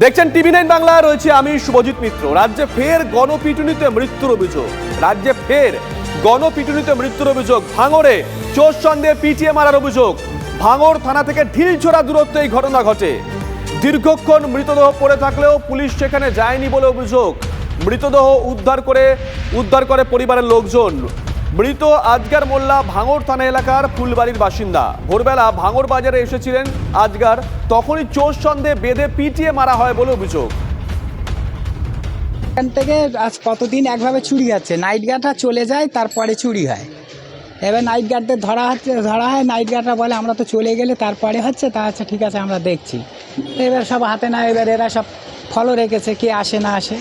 দেখছেন TV nine Bangla, রয়েছে আমি শুভজিৎ মিত্র। রাজ্যে ফের গণপিটুনিতে মৃত্যুর অভিযোগ। রাজ্যে ফের গণপিটুনিতে মৃত্যুর অভিযোগ। ভাঙড়ে চোর সন্দেহে পিটিয়ে মারার অভিযোগ। ভাঙড় থানা থেকে ঢিলছোড়া দূরত্বে এই ঘটনা ঘটে। দীর্ঘক্ষণ মৃতদেহ পড়ে থাকলেও পুলিশ সেখানে যায়নি বলে অভিযোগ। মৃতদেহ উদ্ধার করে উদ্ধার করে পরিবারের লোকজন। মৃত আজগার মোল্লা ভাঙড় থানা এলাকার ফুলবাড়ির বাসিন্দা। ভোরবেলা ভাঙড় বাজারে এসেছিলেন আজগার, তখনই চোর সন্দেহে বেঁধে পিটিয়ে মারা হয় বলে অভিযোগ। এখান থেকে আজ কতদিন একভাবে চুরি যাচ্ছে নাইট গার্ডটা চলে যায়, তারপরে চুরি হয়। এবার নাইট গার্ডদের ধরা হচ্ছে, ধরা হয় নাইট গার্ডরা বলে, আমরা তো চলে গেলে তারপরে হচ্ছে, তা আচ্ছা ঠিক আছে, আমরা দেখছি। এবার সব হাতে না, এবার এরা সব ফলো রেখেছে, কে আসে না আসে।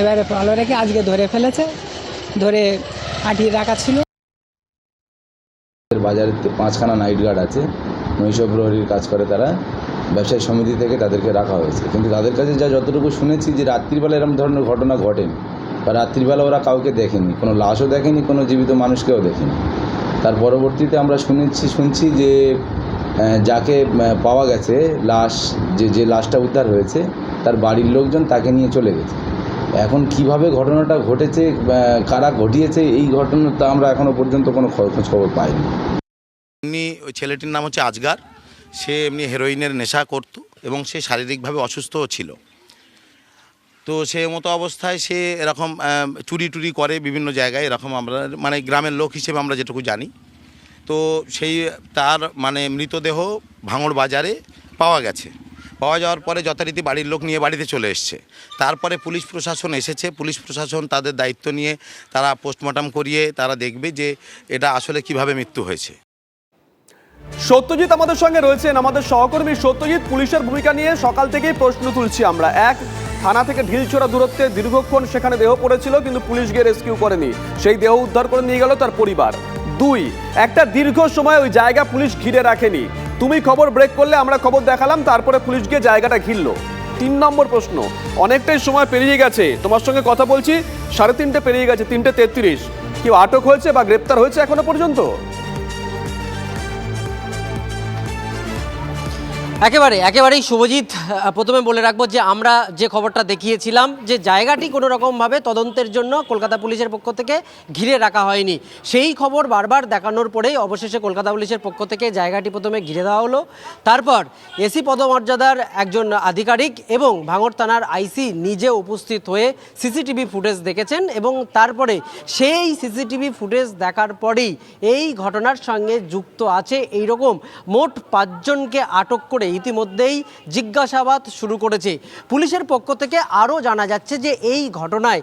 এবারে ফলো রেখে আজকে ধরে ফেলেছে, ধরে আঁটিয়ে রাখা ছিল। বাজারে পাঁচখানা নাইট গার্ড আছে। নৈশ প্রহরীর কাজ করে তারা। ব্যবসায়ী সমিতি থেকে তাদেরকে রাখা হয়েছে। কিন্তু তাদের কাছে যা যতটুকু শুনেছি যে রাত্রিবেলা এরকম ধরনের ঘটনা ঘটেনি। বা রাত্রিবেলা ওরা কাউকে দেখেনি। কোনো লাশও দেখেনি, কোনো জীবিত মানুষকেও দেখেনি। তার পরবর্তীতে আমরা শুনেছি, শুনছি যে যাকে পাওয়া গেছে লাশ, যে যে লাশটা উদ্ধার হয়েছে, তার বাড়ির লোকজন তাকে নিয়ে চলে গেছে। এখন কীভাবে ঘটনাটা ঘটেছে কারা ঘটিয়েছে, এই ঘটনা তা আমরা এখনও পর্যন্ত কোনো খোঁজ খবর পাইনি। এমনি ওই ছেলেটির নাম হচ্ছে আজগার। সে এমনি হেরোইনের নেশা করত এবং সে শারীরিকভাবে অসুস্থও ছিল। তো সে মতো অবস্থায় সে এরকম চুরি টুরি করে বিভিন্ন জায়গায়। এরকম আমরা মানে গ্রামের লোক হিসেবে আমরা যেটুকু জানি। তো সেই তার মানে মৃতদেহ ভাঙড় বাজারে পাওয়া গেছে। পাওয়া যাওয়ার পরে যথারীতি বাড়ির লোক নিয়ে বাড়িতে চলে এসছে। তারপরে পুলিশ প্রশাসন এসেছে। পুলিশ প্রশাসন তাদের দায়িত্ব নিয়ে তারা পোস্টমর্টম করিয়ে তারা দেখবে যে এটা আসলে কীভাবে মৃত্যু হয়েছে। সত্যজিৎ আমাদের সঙ্গে রয়েছেন। আমাদের সহকর্মী সত্যজিৎ, পুলিশের ভূমিকা নিয়ে সকাল থেকেই প্রশ্ন তুলছি আমরা। এক, থানা থেকে ঢিলছোড়া দূরত্বে দীর্ঘক্ষণ সেখানে দেহ পড়েছিল, কিন্তু পুলিশ গিয়ে রেস্কিউ করেনি। সেই দেহ উদ্ধার করে নিয়ে গেল তার পরিবার। দুই, একটা দীর্ঘ সময় ওই জায়গা পুলিশ ঘিরে রাখেনি। তুমি খবর ব্রেক করলে আমরা খবর দেখালাম, তারপরে পুলিশ গিয়ে জায়গাটা ঘিরল। তিন নম্বর প্রশ্ন, অনেকটাই সময় পেরিয়ে গেছে। তোমার সঙ্গে কথা বলছি, সাড়ে তিনটে পেরিয়ে গেছে, তিনটে তেত্রিশ। কেউ আটক হয়েছে বা গ্রেপ্তার হয়েছে এখনও পর্যন্ত? একেবারে, একেবারেই শুভজিৎ প্রথমে বলে রাখব যে আমরা যে খবরটা দেখিয়েছিলাম যে জায়গাটি কোনো রকমভাবে তদন্তের জন্য কলকাতা পুলিশের পক্ষ থেকে ঘিরে রাখা হয়নি। সেই খবর বারবার দেখানোর পরেই অবশেষে কলকাতা পুলিশের পক্ষ থেকে জায়গাটি প্রথমে ঘিরে দেওয়া হলো। তারপর এসি পদমর্যাদার একজন আধিকারিক এবং ভাঙড় থানার আইসি নিজে উপস্থিত হয়ে সিসিটিভি ফুটেজ দেখেছেন এবং তারপরে সেই সিসিটিভি ফুটেজ দেখার পরেই এই ঘটনার সঙ্গে যুক্ত আছে। এই রকম মোট পাঁচজনকে আটক করে ইতিমধ্যেই জিজ্ঞাসাবাদ শুরু করেছে। পুলিশের পক্ষ থেকে আরও জানা যাচ্ছে যে এই ঘটনায়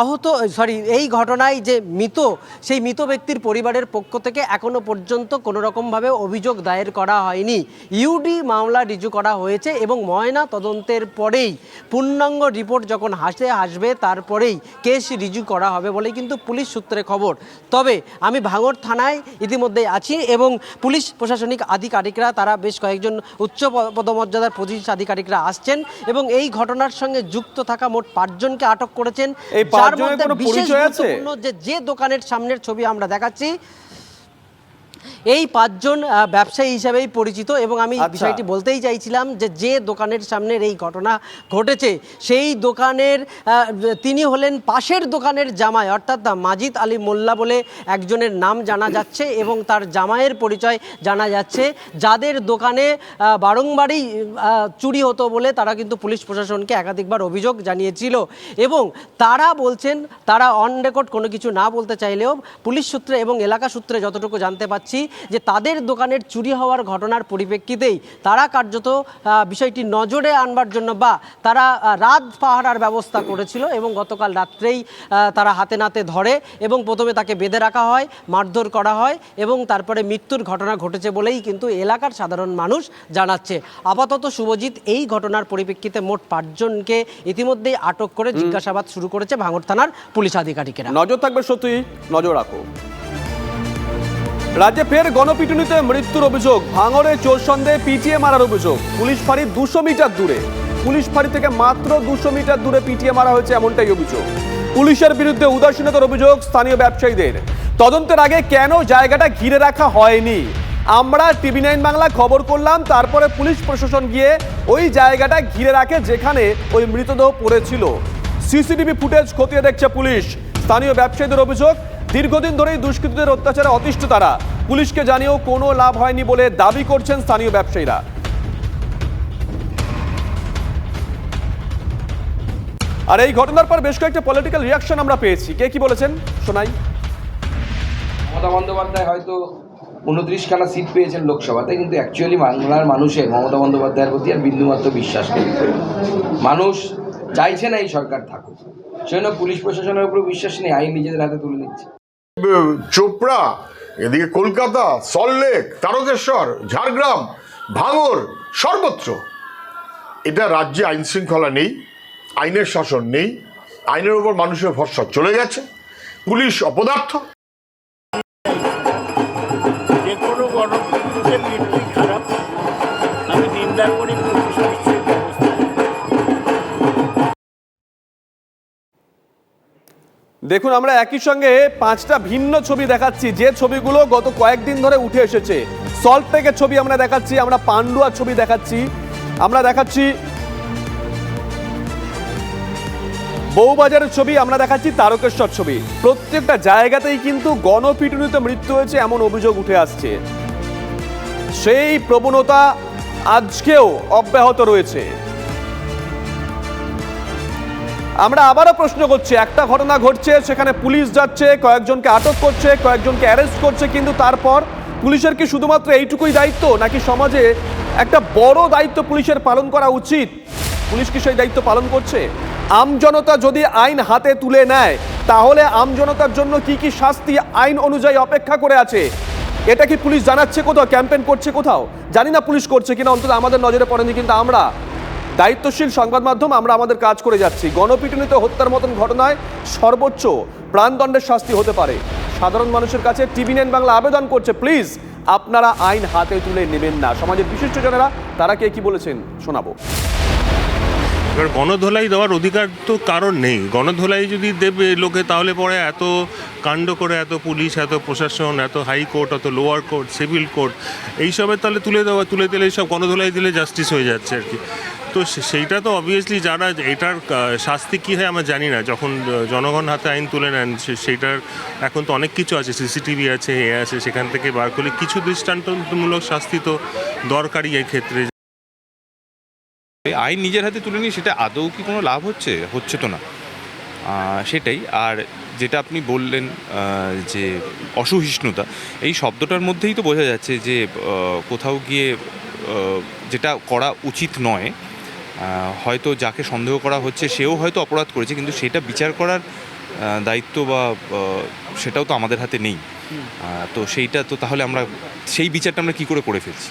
আহত, সরি, এই ঘটনায় যে মৃত, সেই মৃত ব্যক্তির পরিবারের পক্ষ থেকে এখনও পর্যন্ত কোনো রকমভাবে অভিযোগ দায়ের করা হয়নি। ইউডি মামলা রিজু করা হয়েছে এবং ময়না তদন্তের পরেই পূর্ণাঙ্গ রিপোর্ট যখন হাসে আসবে তারপরেই কেস রিজু করা হবে বলে কিন্তু পুলিশ সূত্রে খবর। তবে আমি ভাঙড় থানায় ইতিমধ্যে আছি এবং পুলিশ প্রশাসনিক আধিকারিকরা তারা বেশ কয়েকজন উচ্চ পদমর্যাদার পুলিশ আধিকারিকরা আসছেন এবং এই ঘটনার সঙ্গে যুক্ত থাকা মোট পাঁচজনকে আটক করেছেন। যার মধ্যে বিশেষ গুরুত্বপূর্ণ যে যে দোকানের সামনের ছবি আমরা দেখাচ্ছি এই পাঁচজন ব্যবসায়ী হিসাবেই পরিচিত এবং আমি আচ্ছা। বিষয়টি বলতেই চাইছিলাম যে যে দোকানের সামনের এই ঘটনা ঘটেছে সেই দোকানের তিনি হলেন পাশের দোকানের জামাই অর্থাৎ মাজিদ আলী মোল্লা বলে একজনের নাম জানা যাচ্ছে এবং তার জামাইয়ের পরিচয় জানা যাচ্ছে যাদের দোকানে বারংবারই চুরি হতো বলে তারা কিন্তু পুলিশ প্রশাসনকে একাধিকবার অভিযোগ জানিয়েছিল এবং তারা বলছেন তারা অন রেকর্ড কোনো কিছু না বলতে চাইলেও পুলিশ সূত্রে এবং এলাকা সূত্রে যতটুকু জানতে পাচ্ছি যে তাদের দোকানের চুরি হওয়ার ঘটনার পরিপ্রেক্ষিতেই তারা কার্যত বিষয়টি নজরে আনবার জন্য বা তারা রাত পাহারার ব্যবস্থা করেছিল এবং গতকাল রাত্রেই তারা হাতে নাতে ধরে এবং প্রথমে তাকে বেঁধে রাখা হয় মারধর করা হয় এবং তারপরে মৃত্যুর ঘটনা ঘটেছে বলেই কিন্তু এলাকার সাধারণ মানুষ জানাচ্ছে। আপাতত শুভজিৎ এই ঘটনার পরিপ্রেক্ষিতে মোট পাঁচজনকে ইতিমধ্যেই আটক করে জিজ্ঞাসাবাদ শুরু করেছে ভাঙড় থানার পুলিশ আধিকারিকেরা। নজর থাকবে সত্যি নজর রাখো। রাজ্যে ফের গণপিটুনিতে মৃত্যুর অভিযোগ। ভাঙড়ে চোর সন্দেহে পিটিয়ে মারার অভিযোগ। পুলিশ ফাঁড়ি দুশো মিটার দূরে। পুলিশ ফাঁড়ি থেকে মাত্র দুশো মিটার দূরে পিটিয়ে মারা হয়েছে এমনটাই অভিযোগ। পুলিশের বিরুদ্ধে উদাসীনতার অভিযোগ স্থানীয় ব্যবসায়ীদের। তদন্তের আগে কেন জায়গাটা ঘিরে রাখা হয়নি? আমরা টিভি নাইন বাংলা খবর করলাম, তারপরে পুলিশ প্রশাসন গিয়ে ওই জায়গাটা ঘিরে রাখে যেখানে ওই মৃতদেহ পড়েছিল। সিসিটিভি ফুটেজ খতিয়ে দেখছে পুলিশ। স্থানীয় ব্যবসায়ীদের অভিযোগ দীর্ঘদিন ধরেই দুষ্কৃতীদের অত্যাচারে অতিষ্ঠ তারা। পুলিশকে জানিয়েও কোনো লাভ হয়নি বলে দাবি করছেন স্থানীয় ব্যবসায়ীরা। আর এই ঘটনার পর বেশ কয়েকটা পলিটিক্যাল রিয়াকশন আমরা পেয়েছি। কে কি বলেছেন? শোনাই। মমতা বন্দ্যোপাধ্যায় হয়তো উনত্রিশখানা সিট পেয়েছেন লোকসভাতে, কিন্তু অ্যাকচুয়ালি বাংলার মানুষের মমতা বন্দ্যোপাধ্যায়ের প্রতি আর বিন্দুমাত্র বিশ্বাস নেই। মানুষ চাইছে না এই সরকার থাকুক। সেজন্য পুলিশ প্রশাসনের উপর বিশ্বাস নেই, আইন নিজেদের হাতে তুলে নিচ্ছে। চোপড়া, এদিকে কলকাতা সল্টলেক তারকেশ্বর, ঝাড়গ্রাম, ভাঙর, সর্বত্র। এটা রাজ্যে আইন শৃঙ্খলা নেই, আইনের শাসন নেই, আইনের ওপর মানুষের ভরসা চলে গেছে, পুলিশ অপদার্থ। যে কোনো দেখুন, আমরা একই সঙ্গে পাঁচটা ভিন্ন ছবি দেখাচ্ছি। যে ছবিগুলো গত কয়েকদিন ধরে উঠে এসেছে। সল্ট থেকে ছবি আমরা দেখাচ্ছি, আমরা পান্ডুয়ার ছবি দেখাচ্ছি। আমরা দেখাচ্ছি বউবাজারের ছবি, আমরা দেখাচ্ছি তারকেশ্বর ছবি। প্রত্যেকটা জায়গাতেই কিন্তু গণপিটুনিতে মৃত্যু হয়েছে এমন অভিযোগ উঠে আসছে। সেই প্রবণতা আজকেও অব্যাহত রয়েছে। আমরা আবারও প্রশ্ন করছি, একটা ঘটনা ঘটছে, সেখানে পুলিশ যাচ্ছে, কয়েকজনকে আটক করছে, কয়েকজনকে অ্যারেস্ট করছে, কিন্তু তারপর পুলিশের কি শুধুমাত্র এইটুকুই দায়িত্ব, নাকি সমাজে একটা বড় দায়িত্ব পুলিশের পালন করা উচিত? পুলিশ কি সেই দায়িত্ব পালন করছে? আমজনতা যদি আইন হাতে তুলে নেয়, তাহলে আমজনতার জন্য কি কি শাস্তি আইন অনুযায়ী অপেক্ষা করে আছে? এটা কি পুলিশ জানাচ্ছে কোথাও ক্যাম্পেন করছে কোথাও? জানি না পুলিশ করছে কিনা, অন্তত আমাদের নজরে পড়েনি কিন্তু আমরা। দায়িত্বশীল সংবাদ মাধ্যম, আমরা আমাদের কাজ করে যাচ্ছি। গণপিটুনিতে হত্যার মতন ঘটনায় সর্বোচ্চ প্রাণদণ্ডের শাস্তি হতে পারে। সাধারণ মানুষের কাছে টিভি নাইন বাংলা আবেদন করছে। প্লিজ, আপনারা আইন হাতে তুলে নেবেন না। সমাজের বিশিষ্টজনেরা তারা কে কি বলেছেন শোনাবো। এবার গণধোলাই দেওয়ার অধিকার তো কারণ নেই। গণধোলাই যদি দেবে লোকে, তাহলে পরে এত কাণ্ড করে, এত পুলিশ, এত প্রশাসন, এত হাইকোর্ট এত লোয়ার কোর্ট, সিভিল কোর্ট, এইসবের তাহলে তুলে দেওয়া, তুলে দিলে সব গণধোলাই দিলে জাস্টিস হয়ে যাচ্ছে আর কি। তো সেইটা তো অবভিয়াসলি যারা এটার শাস্তি কী হয় আমরা জানি না। যখন জনগণ হাতে আইন তুলে নেন সেইটার এখন তো অনেক কিছু আছে সিসিটিভি আছে, এ আছে, সেখান থেকে বার করলে কিছু দৃষ্টান্তমূলক শাস্তি তো দরকারই এই ক্ষেত্রে। আইন নিজের হাতে তুলে নিই সেটা আদৌ কি কোনো লাভ হচ্ছে? হচ্ছে তো না। সেটাই। আর যেটা আপনি বললেন যে অসহিষ্ণুতা, এই শব্দটার মধ্যেই তো বোঝা যাচ্ছে যে কোথাও গিয়ে যেটা করা উচিত নয় হয়তো যাকে সন্দেহ করা হচ্ছে সেও হয়তো অপরাধ করেছে কিন্তু সেটা বিচার করার দায়িত্ব বা সেটাও তো আমাদের হাতে নেই। তো সেইটা তো তাহলে আমরা সেই বিচারটা আমরা কী করে করে ফেলছি?